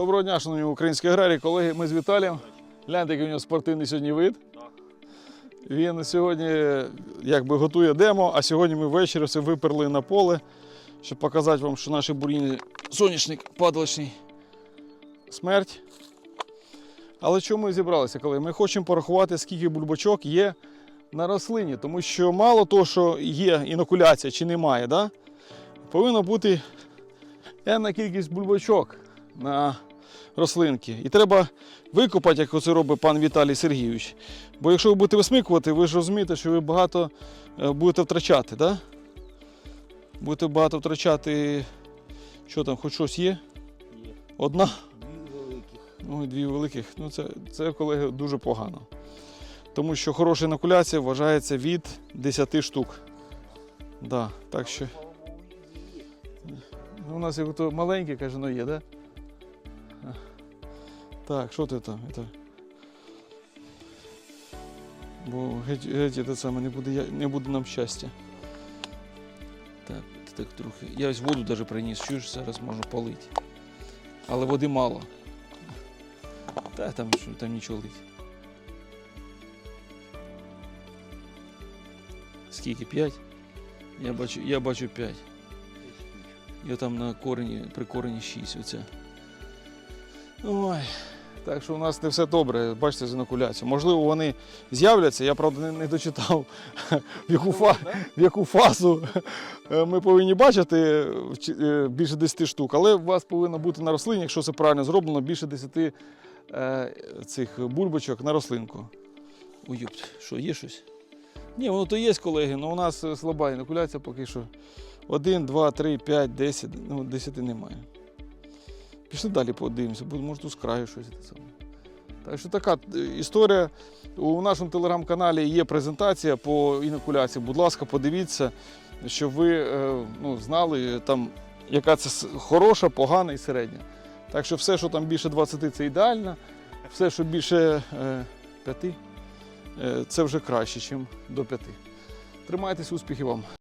Доброго дня, шановні українські аграрії, колеги. Ми з Віталієм. Гляньте, який у нього спортивний сьогодні вид. Він сьогодні якби готує демо, а сьогодні ми ввечері все виперли на поле, щоб показати вам, що наші бур'їни соняшник падалочний смерть. Але чому ми зібралися, коли? Ми хочемо порахувати, скільки бульбачок є на рослині, тому що мало того, що є інокуляція чи немає, да? повинна бути енна кількість бульбачок на рослинки. І треба викопати, як це робить пан Віталій Сергійович. Бо якщо ви будете висмикувати, ви ж розумієте, що ви багато е, будете втрачати, да? Будете багато втрачати. Що там, хоч щось є? Є. Одна? Дві великих. Ну, і дві великих. Ну, це, це, колеги, дуже погано. Тому що хороша інокуляція вважається від 10 штук. Да, так що. Ну, у нас як то маленьке, каже, ну є, да? Так, що ти там? Это... Бо геть, геть це саме не буде, не буде нам щастя. Так, так трохи. Я ось воду навіть приніс, чуєш, зараз можу полити. Але води мало. Та там, що, там нічого лить. Скільки? П'ять? Я бачу, я бачу п'ять. Я там на корені, при корені 6 оця. Ой. Так що у нас не все добре, бачите, з інокуляцією. Можливо, вони з'являться. Я правда не, не дочитав, в яку, фа, в яку фазу е, ми повинні бачити чи- е, більше 10 штук. Але у вас повинно бути на рослині, якщо це правильно зроблено, більше 10 е, цих бульбочок на рослинку. Ой, що, є щось? Ні, воно то є, колеги, але у нас е, слаба інокуляція поки що. 1, 2, 3, 5, 10. Ну, 10 немає. Пішли далі подивимося, бо може тут з краю щось. Так що така е, історія. У нашому телеграм-каналі є презентація по інокуляції. Будь ласка, подивіться, щоб ви е, ну, знали, там, яка це хороша, погана і середня. Так що все, що там більше 20, це ідеально. Все, що більше е, 5, е, це вже краще, ніж до 5. Тримайтеся, успіхів вам!